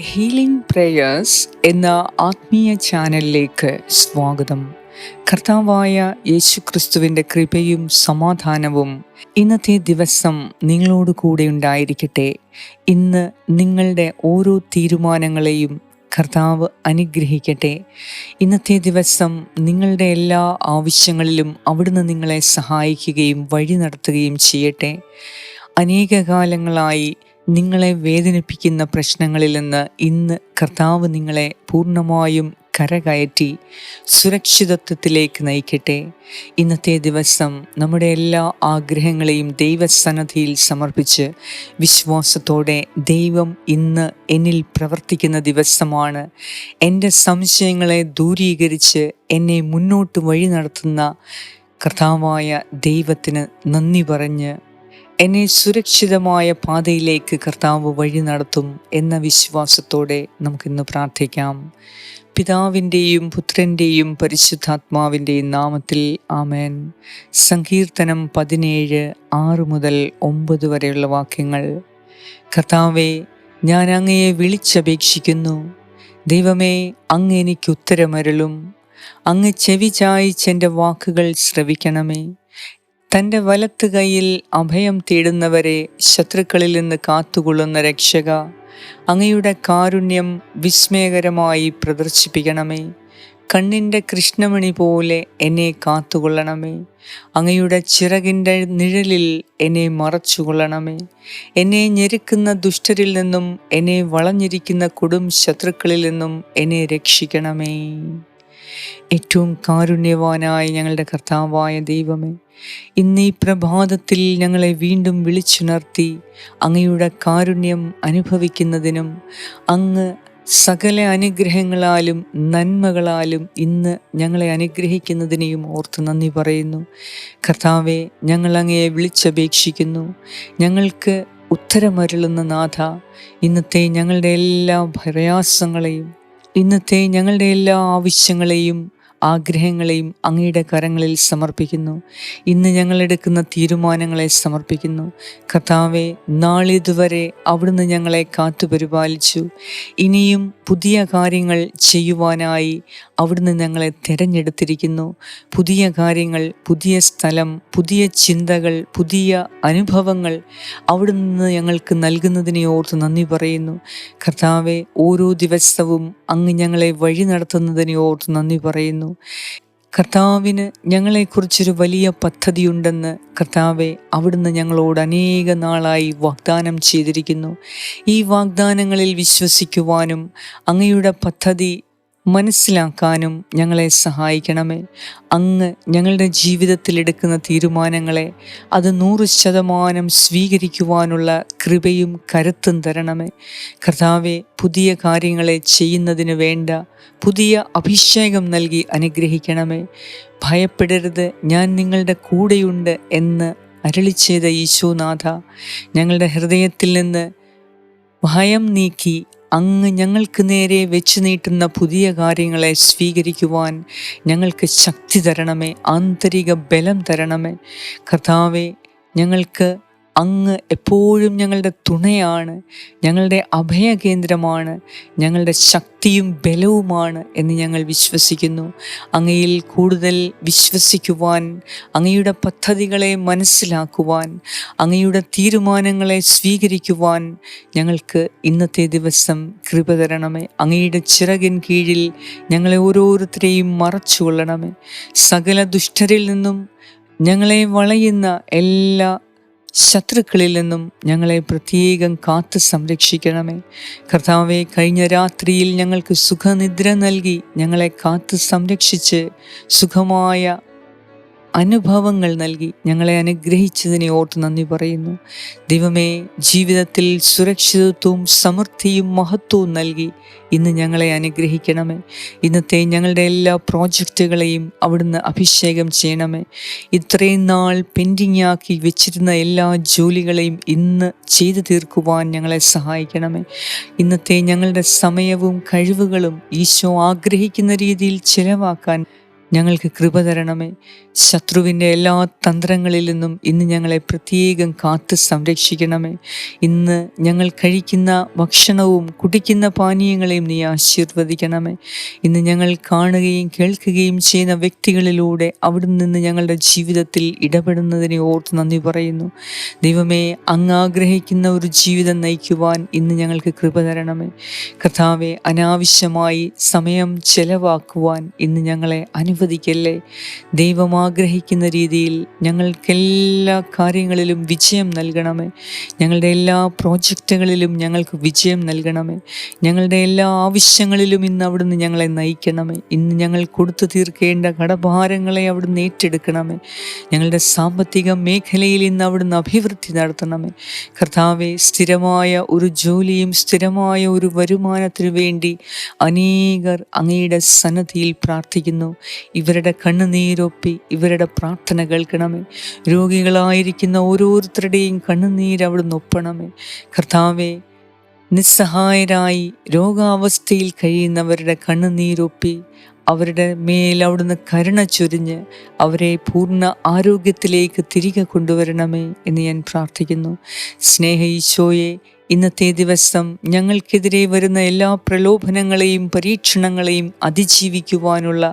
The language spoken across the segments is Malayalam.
ഹീലിംഗ് പ്രേയേഴ്സ് എന്ന ആത്മീയ ചാനലിലേക്ക് സ്വാഗതം. കർത്താവായ യേശു ക്രിസ്തുവിന്റെ കൃപയും സമാധാനവും ഇന്നത്തെ ദിവസം നിങ്ങളോട് കൂടെ ഉണ്ടായിരിക്കട്ടെ. ഇന്ന് നിങ്ങളുടെ ഓരോ തീരുമാനങ്ങളെയും കർത്താവ് അനുഗ്രഹിക്കട്ടെ. ഇന്നത്തെ ദിവസം നിങ്ങളുടെ എല്ലാ ആവശ്യങ്ങളിലും അവിടുന്ന് നിങ്ങളെ സഹായിക്കുകയും വഴി നടത്തുകയും ചെയ്യട്ടെ. അനേക കാലങ്ങളായി നിങ്ങളെ വേദനിപ്പിക്കുന്ന പ്രശ്നങ്ങളിൽ നിന്ന് ഇന്ന് കർത്താവ് നിങ്ങളെ പൂർണമായും കരകയറ്റി സുരക്ഷിതത്വത്തിലേക്ക് നയിക്കട്ടെ. ഇന്നത്തെ ദിവസം നമ്മുടെ എല്ലാ ആഗ്രഹങ്ങളെയും ദൈവസന്നദ്ധിയിൽ സമർപ്പിച്ച് വിശ്വാസത്തോടെ ദൈവം ഇന്ന് എന്നിൽ പ്രവർത്തിക്കുന്ന ദിവസമാണ്. എന്റെ സംശയങ്ങളെ ദൂരീകരിച്ച് എന്നെ മുന്നോട്ട് വഴി നടത്തുന്ന കർത്താവായ ദൈവത്തിന് നന്ദി പറഞ്ഞ് എന്നെ സുരക്ഷിതമായ പാതയിലേക്ക് കർത്താവ് വഴി നടത്തും എന്ന വിശ്വാസത്തോടെ നമുക്കിന്ന് പ്രാർത്ഥിക്കാം. പിതാവിന്റെയും പുത്രന്റെയും പരിശുദ്ധാത്മാവിന്റെയും നാമത്തിൽ ആമേൻ. സങ്കീർത്തനം പതിനേഴ് ആറ് മുതൽ ഒമ്പത് വരെയുള്ള വാക്യങ്ങൾ. കർത്താവെ ഞാൻ അങ്ങയെ വിളിച്ചപേക്ഷിക്കുന്നു. ദൈവമേ അങ്ങ് എനിക്ക് ഉത്തരമരുളും. അങ്ങ് ചെവി ചായിച്ചെന്റെ വാക്കുകൾ ശ്രവിക്കണമേ. തന്റെ വലത്ത് കൈയിൽ അഭയം തേടുന്നവരെ ശത്രുക്കളിൽ നിന്ന് കാത്തുകൊള്ളുന്ന രക്ഷക അങ്ങയുടെ കാരുണ്യം വിസ്മയകരമായി പ്രദർശിപ്പിക്കണമേ. കണ്ണിന്റെ കൃഷ്ണമണി പോലെ എന്നെ കാത്തുകൊള്ളണമേ. അങ്ങയുടെ ചിറകിന്റെ നിഴലിൽ എന്നെ മറച്ചുകൊള്ളണമേ. എന്നെ ഞെരുക്കുന്ന ദുഷ്ടരിൽ നിന്നും എന്നെ വളഞ്ഞിരിക്കുന്ന കൊടും ശത്രുക്കളിൽ നിന്നും എന്നെ രക്ഷിക്കണമേ. ഏറ്റവും കാരുണ്യവാനായ ഞങ്ങളുടെ കർത്താവായ ദൈവമേ ഇന്ന് ഈ പ്രഭാതത്തിൽ ഞങ്ങളെ വീണ്ടും വിളിച്ചുണർത്തി അങ്ങയുടെ കാരുണ്യം അനുഭവിക്കുന്നതിനും അങ്ങ് സകല അനുഗ്രഹങ്ങളാലും നന്മകളാലും ഇന്ന് ഞങ്ങളെ അനുഗ്രഹിക്കുന്നതിനെയും ഓർത്ത് നന്ദി പറയുന്നു. കർത്താവെ ഞങ്ങൾ അങ്ങയെ വിളിച്ചപേക്ഷിക്കുന്നു. ഞങ്ങൾക്ക് ഉത്തരമരുളുന്ന നാഥ ഇന്നത്തെ ഞങ്ങളുടെ എല്ലാ പ്രയാസങ്ങളെയും ഇന്നത്തെ ഞങ്ങളുടെ എല്ലാ ആവശ്യങ്ങളെയും ആഗ്രഹങ്ങളെയും അങ്ങയുടെ കരങ്ങളിൽ സമർപ്പിക്കുന്നു. ഇന്ന് ഞങ്ങൾ എടുക്കുന്ന തീരുമാനങ്ങളെ സമർപ്പിക്കുന്നു. കഥാവെ നാളിതുവരെ അവിടുന്ന് ഞങ്ങളെ കാത്തുപരിപാലിച്ചു ഇനിയും പുതിയ കാര്യങ്ങൾ ചെയ്യുവാനായി അവിടുന്ന് ഞങ്ങളെ തിരഞ്ഞെടുത്തിരിക്കുന്നു. പുതിയ കാര്യങ്ങൾ പുതിയ സ്ഥലം പുതിയ ചിന്തകൾ പുതിയ അനുഭവങ്ങൾ അവിടുന്ന് ഞങ്ങൾക്ക് നൽകുന്നതിനെ ഓർത്ത് നന്ദി പറയുന്നു. കർത്താവെ ഓരോ ദിവസവും അങ്ങ് ഞങ്ങളെ വഴി നടത്തുന്നതിനെ ഓർത്ത് നന്ദി പറയുന്നു. കർത്താവിന് ഞങ്ങളെക്കുറിച്ചൊരു വലിയ പദ്ധതിയുണ്ടെന്ന് കർത്താവെ അവിടുന്ന് ഞങ്ങളോട് അനേക നാളായി വാഗ്ദാനം ചെയ്തിരിക്കുന്നു. ഈ വാഗ്ദാനങ്ങളിൽ വിശ്വസിക്കുവാനും അങ്ങയുടെ പദ്ധതി മനസ്സിലാക്കാനും ഞങ്ങളെ സഹായിക്കണമേ. അങ്ങ് ഞങ്ങളുടെ ജീവിതത്തിൽ എടുക്കുന്ന തീരുമാനങ്ങളെ അത് നൂറ് ശതമാനം സ്വീകരിക്കുവാനുള്ള കൃപയും കരുത്തും തരണമേ. കർത്താവെ പുതിയ കാര്യങ്ങളെ ചെയ്യുന്നതിന് വേണ്ട പുതിയ അഭിഷേകം നൽകി അനുഗ്രഹിക്കണമേ. ഭയപ്പെടരുത് ഞാൻ നിങ്ങളുടെ കൂടെയുണ്ട് എന്ന് അരളി ചെയ്ത ഈശോനാഥ ഞങ്ങളുടെ ഹൃദയത്തിൽ നിന്ന് ഭയം നീക്കി അങ്ങ് ഞങ്ങൾക്ക് നേരെ വെച്ച് നീട്ടുന്ന പുതിയ കാര്യങ്ങളെ സ്വീകരിക്കുവാൻ ഞങ്ങൾക്ക് ശക്തി തരണമേ ആന്തരിക ബലം തരണമേ. കർത്താവെ ഞങ്ങൾക്ക് അങ്ങ് എപ്പോഴും ഞങ്ങളുടെ തുണയാണ് ഞങ്ങളുടെ അഭയകേന്ദ്രമാണ് ഞങ്ങളുടെ ശക്തിയും ബലവുമാണ് എന്ന് ഞങ്ങൾ വിശ്വസിക്കുന്നു. അങ്ങയിൽ കൂടുതൽ വിശ്വസിക്കുവാൻ അങ്ങയുടെ പദ്ധതികളെ മനസ്സിലാക്കുവാൻ അങ്ങയുടെ തീരുമാനങ്ങളെ സ്വീകരിക്കുവാൻ ഞങ്ങൾക്ക് ഇന്നത്തെ ദിവസം കൃപ തരണമേ. അങ്ങയുടെ ചിറകിൻ കീഴിൽ ഞങ്ങളെ ഓരോരുത്തരെയും മറച്ചു കൊള്ളണമേ. സകല ദുഷ്ടരിൽ നിന്നും ഞങ്ങളെ വളയുന്ന എല്ലാ ശത്രുക്കളിൽ നിന്നും ഞങ്ങളെ പ്രത്യേകം കാത്തു സംരക്ഷിക്കണമേ. കർത്താവെ കഴിഞ്ഞ രാത്രിയിൽ ഞങ്ങൾക്ക് സുഖനിദ്ര നൽകി ഞങ്ങളെ കാത്തു സംരക്ഷിച്ച് സുഖമായ അനുഭവങ്ങൾ നൽകി ഞങ്ങളെ അനുഗ്രഹിച്ചതിനെ ഓർത്ത് നന്ദി പറയുന്നു. ദൈവമേ ജീവിതത്തിൽ സുരക്ഷിതത്വവും സമൃദ്ധിയും മഹത്വവും നൽകി ഇന്ന് ഞങ്ങളെ അനുഗ്രഹിക്കണമേ. ഇന്നത്തെ ഞങ്ങളുടെ എല്ലാ പ്രോജക്റ്റുകളെയും അവിടുന്ന് അഭിഷേകം ചെയ്യണമേ. ഇത്രയും നാൾ പെൻഡിങ് ആക്കി വെച്ചിരുന്ന എല്ലാ ജോലികളെയും ഇന്ന് ചെയ്തു തീർക്കുവാൻ ഞങ്ങളെ സഹായിക്കണമേ. ഇന്നത്തെ ഞങ്ങളുടെ സമയവും കഴിവുകളും ഈശോ ആഗ്രഹിക്കുന്ന രീതിയിൽ ചിലവാക്കാൻ ഞങ്ങൾക്ക് കൃപ തരണമേ. ശത്രുവിന്റെ എല്ലാ തന്ത്രങ്ങളിൽ നിന്നും ഇന്ന് ഞങ്ങളെ പ്രത്യേകം കാത്ത് സംരക്ഷിക്കണമേ. ഇന്ന് ഞങ്ങൾ കഴിക്കുന്ന ഭക്ഷണവും കുടിക്കുന്ന പാനീയങ്ങളെയും നീ ആശീർവദിക്കണമേ. ഇന്ന് ഞങ്ങൾ കാണുകയും കേൾക്കുകയും ചെയ്യുന്ന വ്യക്തികളിലൂടെ അവിടെ നിന്ന് ഞങ്ങളുടെ ജീവിതത്തിൽ ഇടപെടുന്നതിനെ ഓർത്ത് നന്ദി പറയുന്നു. ദൈവമേ അങ്ങ് ആഗ്രഹിക്കുന്ന ഒരു ജീവിതം നയിക്കുവാൻ ഇന്ന് ഞങ്ങൾക്ക് കൃപ തരണമേ. കഥാവെ അനാവശ്യമായി സമയം ചെലവാക്കുവാൻ ഇന്ന് ഞങ്ങളെ അനുവദിക്കല്ലേ ദൈവം ആഗ്രഹിക്കുന്ന രീതിയിൽ ഞങ്ങൾക്കെല്ലാ കാര്യങ്ങളിലും വിജയം നൽകണമേ. ഞങ്ങളുടെ എല്ലാ പ്രോജക്റ്റുകളിലും ഞങ്ങൾക്ക് വിജയം നൽകണമേ. ഞങ്ങളുടെ എല്ലാ ആവശ്യങ്ങളിലും ഇന്ന് അവിടുന്ന് ഞങ്ങളെ നയിക്കണമേ. ഇന്ന് ഞങ്ങൾ കൊടുത്തു തീർക്കേണ്ട കടഭാരങ്ങളെ അവിടുന്ന് ഏറ്റെടുക്കണമേ. ഞങ്ങളുടെ സാമ്പത്തിക മേഖലയിൽ ഇന്ന് അവിടുന്ന് അഭിവൃദ്ധി നടത്തണമേ. കർത്താവെ സ്ഥിരമായ ഒരു ജോലിയും സ്ഥിരമായ ഒരു വരുമാനത്തിനു വേണ്ടി അനേകർ അങ്ങയുടെ സന്നദ്ധിയിൽ പ്രാർത്ഥിക്കുന്നു. ഇവരുടെ കണ്ണുനീരൊപ്പി ഇവരുടെ പ്രാർത്ഥന കേൾക്കണമേ. രോഗികളായിരിക്കുന്ന ഓരോരുത്തരുടെയും കണ്ണുനീര് അവിടുന്ന് ഒപ്പണമേ. കർത്താവെ നിസ്സഹായരായി രോഗാവസ്ഥയിൽ കഴിയുന്നവരുടെ കണ്ണുനീരൊപ്പി അവരുടെ മേൽ അവിടുന്ന് കരുണ ചൊരിഞ്ഞ് അവരെ പൂർണ ആരോഗ്യത്തിലേക്ക് തിരികെ കൊണ്ടുവരണമേ എന്ന് ഞാൻ പ്രാർത്ഥിക്കുന്നു. സ്നേഹ ഈശോയെ ഇന്നത്തെ ദിവസം ഞങ്ങൾക്കെതിരെ വരുന്ന എല്ലാ പ്രലോഭനങ്ങളെയും പരീക്ഷണങ്ങളെയും അതിജീവിക്കുവാനുള്ള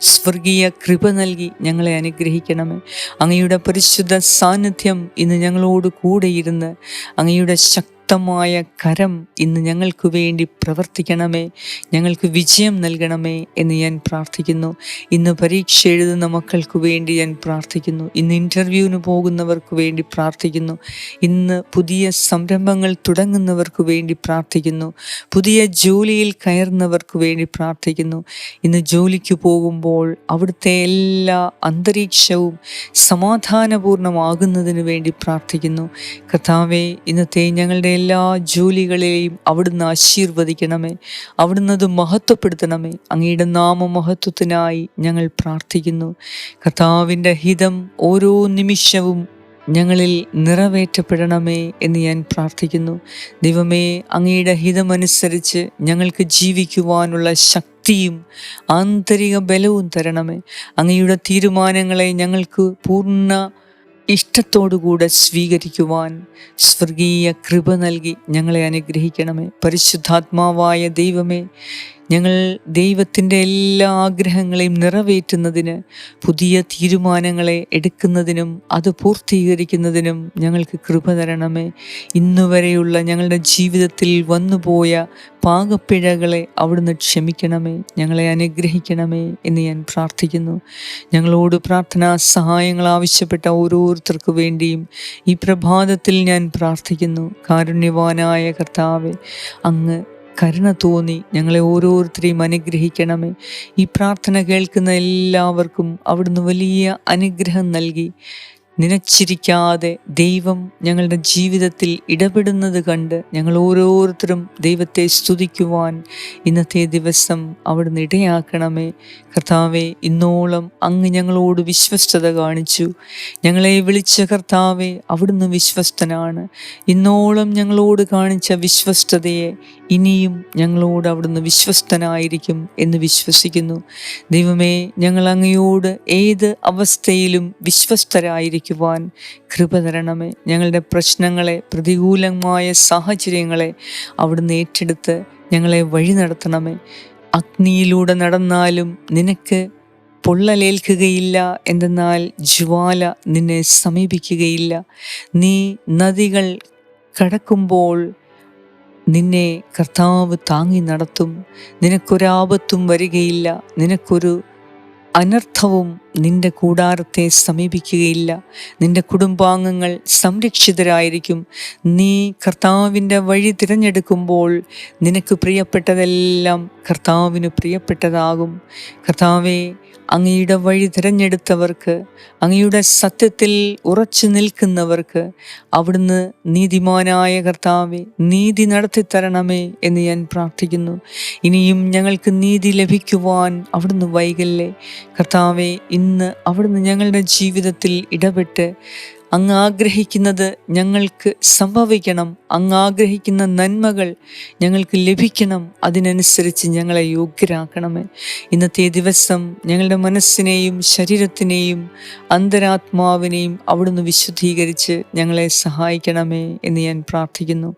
സ്വർഗീയ കൃപ നൽകി ഞങ്ങളെ അനുഗ്രഹിക്കണമേ. അങ്ങയുടെ പരിശുദ്ധ സാന്നിധ്യം ഇന്ന് ഞങ്ങളോട് കൂടെയിരുന്ന് അങ്ങയുടെ ശക്തി ശക്തമായ കരം ഇന്ന് ഞങ്ങൾക്ക് വേണ്ടി പ്രവർത്തിക്കണമേ. ഞങ്ങൾക്ക് വിജയം നൽകണമേ എന്ന് ഞാൻ പ്രാർത്ഥിക്കുന്നു. ഇന്ന് പരീക്ഷ എഴുതുന്ന മക്കൾക്ക് വേണ്ടി ഞാൻ പ്രാർത്ഥിക്കുന്നു. ഇന്ന് ഇന്റർവ്യൂവിന് പോകുന്നവർക്ക് വേണ്ടി പ്രാർത്ഥിക്കുന്നു. ഇന്ന് പുതിയ സംരംഭങ്ങൾ തുടങ്ങുന്നവർക്ക് വേണ്ടി പ്രാർത്ഥിക്കുന്നു. പുതിയ ജോലിയിൽ കയറുന്നവർക്ക് വേണ്ടി പ്രാർത്ഥിക്കുന്നു. ഇന്ന് ജോലിക്ക് പോകുമ്പോൾ അവിടുത്തെ എല്ലാ അന്തരീക്ഷവും സമാധാനപൂർണമാകുന്നതിന് വേണ്ടി പ്രാർത്ഥിക്കുന്നു. കഥാവേ ഇന്നത്തെ ഞങ്ങളുടെ എല്ലാ ജോലികളെയും അവിടുന്ന് ആശീർവദിക്കണമേ. അവിടുന്ന് അത് മഹത്വപ്പെടുത്തണമേ. അങ്ങയുടെ നാമമഹത്വത്തിനായി ഞങ്ങൾ പ്രാർത്ഥിക്കുന്നു. കർത്താവിന്റെ ഹിതം ഓരോ നിമിഷവും ഞങ്ങളിൽ നിറവേറ്റപ്പെടണമേ എന്ന് ഞാൻ പ്രാർത്ഥിക്കുന്നു. ദൈവമേ അങ്ങയുടെ ഹിതമനുസരിച്ച് ഞങ്ങൾക്ക് ജീവിക്കുവാനുള്ള ശക്തിയും ആന്തരിക ബലവും തരണമേ. അങ്ങയുടെ തീരുമാനങ്ങളെ ഞങ്ങൾക്ക് പൂർണ ഇഷ്ടത്തോടുകൂടെ സ്വീകരിക്കുവാൻ സ്വർഗീയ കൃപ നൽകി ഞങ്ങളെ അനുഗ്രഹിക്കണമേ. പരിശുദ്ധാത്മാവായ ദൈവമേ ഞങ്ങൾ ദൈവത്തിന്റെ എല്ലാ ആഗ്രഹങ്ങളെയും നിറവേറ്റുന്നതിന് പുതിയ തീരുമാനങ്ങളെ എടുക്കുന്നതിനും അത് പൂർത്തീകരിക്കുന്നതിനും ഞങ്ങൾക്ക് കൃപ തരണമേ. ഇന്നുവരെയുള്ള ഞങ്ങളുടെ ജീവിതത്തിൽ വന്നുപോയ പാകപ്പിഴകളെ അവിടുന്ന് ക്ഷമിക്കണമേ. ഞങ്ങളെ അനുഗ്രഹിക്കണമേ എന്ന് ഞാൻ പ്രാർത്ഥിക്കുന്നു. ഞങ്ങളോട് പ്രാർത്ഥനാ സഹായങ്ങൾ ആവശ്യപ്പെട്ട ഓരോരുത്തർക്കു വേണ്ടിയും ഈ പ്രഭാതത്തിൽ ഞാൻ പ്രാർത്ഥിക്കുന്നു. കാരുണ്യവാനായ കർത്താവെ അങ്ങ് കരുണ തോന്നി. ഞങ്ങളെ ഓരോരുത്തരെയും അനുഗ്രഹിക്കണമേ. ഈ പ്രാർത്ഥന കേൾക്കുന്ന എല്ലാവർക്കും അവിടുന്ന് വലിയ അനുഗ്രഹം നൽകി. നിനച്ചിരിക്കാതെ ദൈവം ഞങ്ങളുടെ ജീവിതത്തിൽ ഇടപെടുന്നത് കണ്ട് ഞങ്ങൾ ഓരോരുത്തരും ദൈവത്തെ സ്തുതിക്കുവാൻ ഇന്നത്തെ ദിവസം അവിടുന്ന് ഇടയാക്കണമേ. കർത്താവെ ഇന്നോളം അങ്ങ് ഞങ്ങളോട് വിശ്വസ്തത കാണിച്ചു. ഞങ്ങളെ വിളിച്ച കർത്താവെ അവിടുന്ന് വിശ്വസ്തനാണ്. ഇന്നോളം ഞങ്ങളോട് കാണിച്ച വിശ്വസ്തതയെ ഇനിയും ഞങ്ങളോട് അവിടുന്ന് വിശ്വസ്തനായിരിക്കും എന്ന് വിശ്വസിക്കുന്നു. ദൈവമേ ഞങ്ങൾ അങ്ങയോട് ഏത് അവസ്ഥയിലും വിശ്വസ്തരായിരിക്കുവാൻ കൃപ തരണമേ. ഞങ്ങളുടെ പ്രശ്നങ്ങളെ പ്രതികൂലമായ സാഹചര്യങ്ങളെ അവിടുന്ന് ഏറ്റെടുത്ത് ഞങ്ങളെ വഴി നടത്തണമേ. അഗ്നിയിലൂടെ നടന്നാലും നിനക്ക് പൊള്ളലേൽക്കുകയില്ല എന്തെന്നാൽ ജ്വാല നിന്നെ സമീപിക്കുകയില്ല. നീ നദികൾ കടക്കുമ്പോൾ നിന്നെ കർത്താവ് താങ്ങി നടത്തും. നിനക്കൊരാപത്തും വരികയില്ല. നിനക്കൊരു അനർത്ഥവും നിന്റെ കൂടാരത്തെ സമീപിക്കുകയില്ല. നിന്റെ കുടുംബാംഗങ്ങൾ സംരക്ഷിതരായിരിക്കും. നീ കർത്താവിന്റെ വഴി തിരഞ്ഞെടുക്കുമ്പോൾ നിനക്ക് പ്രിയപ്പെട്ടതെല്ലാം കർത്താവിന് പ്രിയപ്പെട്ടതാകും. കർത്താവെ അങ്ങയുടെ വഴി തിരഞ്ഞെടുത്തവർക്ക് അങ്ങയുടെ സത്യത്തിൽ ഉറച്ചു നിൽക്കുന്നവർക്ക് അവിടുന്ന് നീതിമാനായ കർത്താവെ നീതി നടത്തിത്തരണമേ എന്ന് ഞാൻ പ്രാർത്ഥിക്കുന്നു. ഇനിയും ഞങ്ങൾക്ക് നീതി ലഭിക്കുവാൻ അവിടുന്ന് വൈകല്ലേ? കർത്താവെ ഇന്ന് അവിടുന്ന് ഞങ്ങളുടെ ജീവിതത്തിൽ ഇടപെട്ട് അങ്ങ് ആഗ്രഹിക്കുന്നത് ഞങ്ങൾക്ക് സംഭവിക്കണം. അങ്ങ് ആഗ്രഹിക്കുന്ന നന്മകൾ ഞങ്ങൾക്ക് ലഭിക്കണം. അതിനനുസരിച്ച് ഞങ്ങളെ യോഗ്യരാക്കണമേ. ഇന്നത്തെ ദിവസം ഞങ്ങളുടെ മനസ്സിനെയും ശരീരത്തിനെയും അന്തരാത്മാവിനെയും അവിടുന്ന് വിശുദ്ധീകരിച്ച് ഞങ്ങളെ സഹായിക്കണമേ എന്ന് ഞാൻ പ്രാർത്ഥിക്കുന്നു.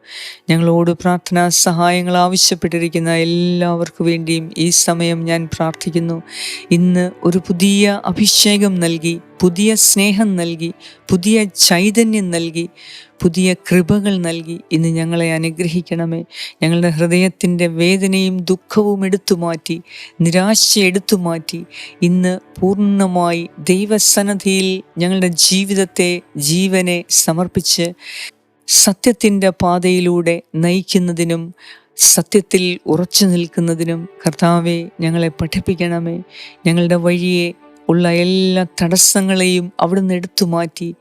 ഞങ്ങളോട് പ്രാർത്ഥനാ സഹായങ്ങൾ ആവശ്യപ്പെട്ടിരിക്കുന്ന എല്ലാവർക്കും വേണ്ടിയും ഈ സമയം ഞാൻ പ്രാർത്ഥിക്കുന്നു. ഇന്ന് ഒരു പുതിയ അഭിഷേകം നൽകി പുതിയ സ്നേഹം നൽകി പുതിയ ചൈതന്യം നൽകി പുതിയ കൃപകൾ നൽകി ഇന്ന് ഞങ്ങളെ അനുഗ്രഹിക്കണമേ. ഞങ്ങളുടെ ഹൃദയത്തിന്റെ വേദനയും ദുഃഖവും എടുത്തു മാറ്റി നിരാശ എടുത്തു മാറ്റി ഇന്ന് പൂർണമായി ദൈവസന്നധിയിൽ ഞങ്ങളുടെ ജീവിതത്തെ ജീവനെ സമർപ്പിച്ച് സത്യത്തിന്റെ പാതയിലൂടെ നയിക്കുന്നതിനും സത്യത്തിൽ ഉറച്ചു നിൽക്കുന്നതിനും കർത്താവെ ഞങ്ങളെ പഠിപ്പിക്കണമേ. ഞങ്ങളുടെ വഴിയെ ഉള്ള എല്ലാ തടസ്സങ്ങളെയും അവിടുന്ന് എടുത്തു മാറ്റി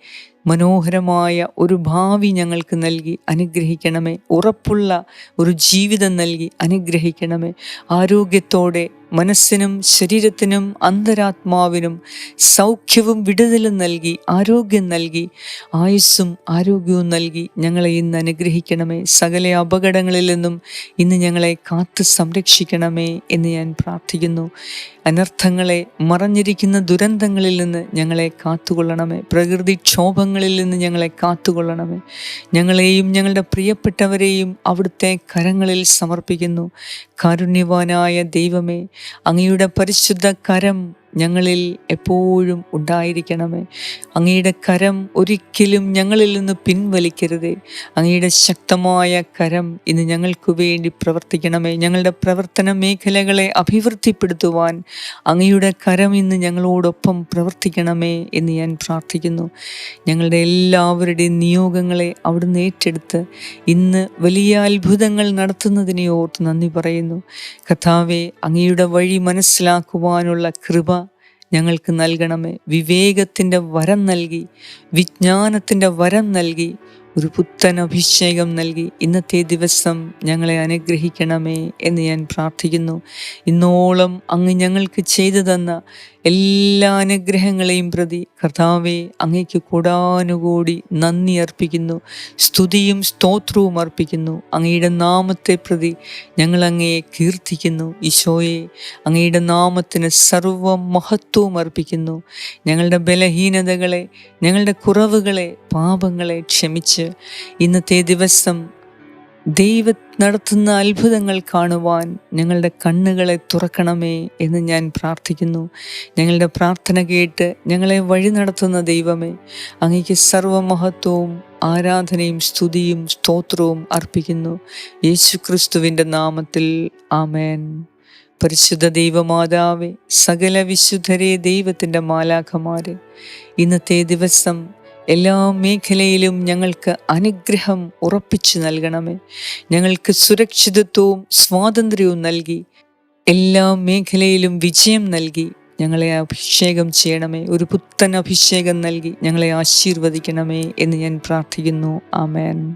മനോഹരമായ ഒരു ഭാവി ഞങ്ങൾക്ക് നൽകി അനുഗ്രഹിക്കണമേ. ഉറപ്പുള്ള ഒരു ജീവിതം നൽകി അനുഗ്രഹിക്കണമേ. ആരോഗ്യത്തോടെ മനസ്സിനും ശരീരത്തിനും അന്തരാത്മാവിനും സൗഖ്യവും വിടുതലും നൽകി ആരോഗ്യം നൽകി ആയുസ്സും ആരോഗ്യവും നൽകി ഞങ്ങളെ ഇന്ന് അനുഗ്രഹിക്കണമേ. സകല അപകടങ്ങളിൽ നിന്നും ഇന്ന് ഞങ്ങളെ കാത്തു സംരക്ഷിക്കണമേ എന്ന് ഞാൻ പ്രാർത്ഥിക്കുന്നു. അനർത്ഥങ്ങളെ മറഞ്ഞിരിക്കുന്ന ദുരന്തങ്ങളിൽ നിന്ന് ഞങ്ങളെ കാത്തുകൊള്ളണമേ. പ്രകൃതിക്ഷോഭങ്ങളിൽ നിന്ന് ഞങ്ങളെ കാത്തുകൊള്ളണമേ. ഞങ്ങളെയും ഞങ്ങളുടെ പ്രിയപ്പെട്ടവരെയും അവിടുത്തെ കരങ്ങളിൽ സമർപ്പിക്കുന്നു. കാരുണ്യവാനായ ദൈവമേ അങ്ങയുടെ പരിശുദ്ധ കരം ഞങ്ങളിൽ എപ്പോഴും ഉണ്ടായിരിക്കണമേ. അങ്ങയുടെ കരം ഒരിക്കലും ഞങ്ങളിൽ നിന്ന് പിൻവലിക്കരുതേ. അങ്ങയുടെ ശക്തമായ കരം ഇന്ന് ഞങ്ങൾക്ക് വേണ്ടി പ്രവർത്തിക്കണമേ. ഞങ്ങളുടെ പ്രവർത്തന മേഖലകളെ അഭിവൃദ്ധിപ്പെടുത്തുവാൻ അങ്ങയുടെ കരം ഇന്ന് ഞങ്ങളോടൊപ്പം പ്രവർത്തിക്കണമേ എന്ന് ഞാൻ പ്രാർത്ഥിക്കുന്നു. ഞങ്ങളുടെ എല്ലാവരുടെയും നിയോഗങ്ങളെ അവിടുന്ന് ഏറ്റെടുത്ത് ഇന്ന് വലിയ അത്ഭുതങ്ങൾ നടത്തുന്നതിനെ ഓർത്ത് നന്ദി പറയുന്നു. കഥാവെ അങ്ങയുടെ വഴി മനസ്സിലാക്കുവാനുള്ള കൃപ ഞങ്ങൾക്ക് നൽകണമേ. വിവേകത്തിന്റെ വരം നൽകി വിജ്ഞാനത്തിന്റെ വരം നൽകി ഒരു പുത്തൻ അഭിഷേകം നൽകി. ഇന്നത്തെ ദിവസം ഞങ്ങളെ അനുഗ്രഹിക്കണമേ എന്ന് ഞാൻ പ്രാർത്ഥിക്കുന്നു. ഇന്നോളം അങ്ങ് ഞങ്ങൾക്ക് ചെയ്തു തന്ന എല്ലാ അനുഗ്രഹങ്ങളെയും പ്രതി കർത്താവെ അങ്ങയ്ക്ക് കൂടാനുകൂടി നന്ദി അർപ്പിക്കുന്നു. സ്തുതിയും സ്തോത്രവും അർപ്പിക്കുന്നു. അങ്ങയുടെ നാമത്തെ പ്രതി ഞങ്ങൾ അങ്ങയെ കീർത്തിക്കുന്നു. ഈശോയെ അങ്ങയുടെ നാമത്തിന് സർവ മഹത്വവും അർപ്പിക്കുന്നു. ഞങ്ങളുടെ ബലഹീനതകളെ ഞങ്ങളുടെ കുറവുകളെ പാപങ്ങളെ ക്ഷമിച്ച് ഇന്നത്തെ ദിവസം ദൈവ നടത്തുന്ന അത്ഭുതങ്ങൾ കാണുവാൻ ഞങ്ങളുടെ കണ്ണുകളെ തുറക്കണമേ എന്ന് ഞാൻ പ്രാർത്ഥിക്കുന്നു. ഞങ്ങളുടെ പ്രാർത്ഥന കേട്ട് ഞങ്ങളെ വഴി നടത്തുന്ന ദൈവമേ അങ്ങയ്ക്ക് സർവമഹത്വവും ആരാധനയും സ്തുതിയും സ്തോത്രവും അർപ്പിക്കുന്നു. യേശു ക്രിസ്തുവിന്റെ നാമത്തിൽ ആമേൻ. പരിശുദ്ധ ദൈവമാതാവേ സകല വിശുദ്ധരെ ദൈവത്തിന്റെ മാലാഖമാരെ ഇന്നത്തെ ദിവസം എല്ലാ മേഖലയിലും ഞങ്ങൾക്ക് അനുഗ്രഹം ഉറപ്പിച്ചു നൽകണമേ. ഞങ്ങൾക്ക് സുരക്ഷിതത്വവും സ്വാതന്ത്ര്യവും നൽകി. എല്ലാ മേഖലയിലും വിജയം നൽകി. ഞങ്ങളെ അഭിഷേകം ചെയ്യണമേ. ഒരു പുത്തൻ അഭിഷേകം നൽകി ഞങ്ങളെ ആശീർവദിക്കണമേ എന്ന് ഞാൻ പ്രാർത്ഥിക്കുന്നു. ആമേൻ.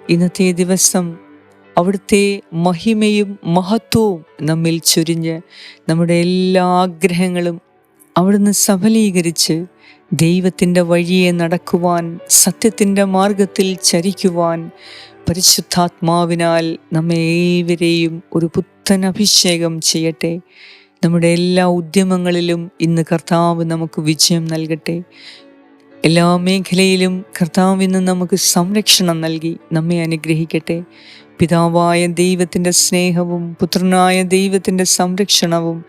ഇന്നത്തെ ദിവസം അവിടുത്തെ മഹിമയും മഹത്വവും നമ്മിൽ ചൊരിഞ്ഞ് നമ്മുടെ എല്ലാ ആഗ്രഹങ്ങളും അവിടുന്ന് സഫലീകരിച്ച് ദൈവത്തിന്റെ വഴിയെ നടക്കുവാൻ സത്യത്തിന്റെ മാർഗത്തിൽ ചരിക്കുവാൻ പരിശുദ്ധാത്മാവിനാൽ നമ്മെ ഏവരെയും ഒരു പുത്തൻ അഭിഷേകം ചെയ്യട്ടെ. നമ്മുടെ എല്ലാ ഉദ്യമങ്ങളിലും ഇന്ന് കർത്താവ് നമുക്ക് വിജയം നൽകട്ടെ. എല്ലാ മേഖലയിലും കർത്താവിൽ നിന്ന് നമുക്ക് സംരക്ഷണം നൽകി നമ്മെ അനുഗ്രഹിക്കട്ടെ. പിതാവായ ദൈവത്തിന്റെ സ്നേഹവും പുത്രനായ ദൈവത്തിന്റെ സംരക്ഷണവും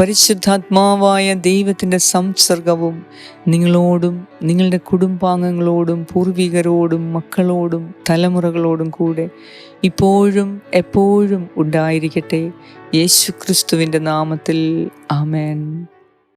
പരിശുദ്ധാത്മാവായ ദൈവത്തിന്റെ സംസർഗവും നിങ്ങളോടും നിങ്ങളുടെ കുടുംബാംഗങ്ങളോടും പൂർവികരോടും മക്കളോടും തലമുറകളോടും കൂടെ ഇപ്പോഴും എപ്പോഴും ഉണ്ടായിരിക്കട്ടെ. യേശു നാമത്തിൽ ആമേൻ.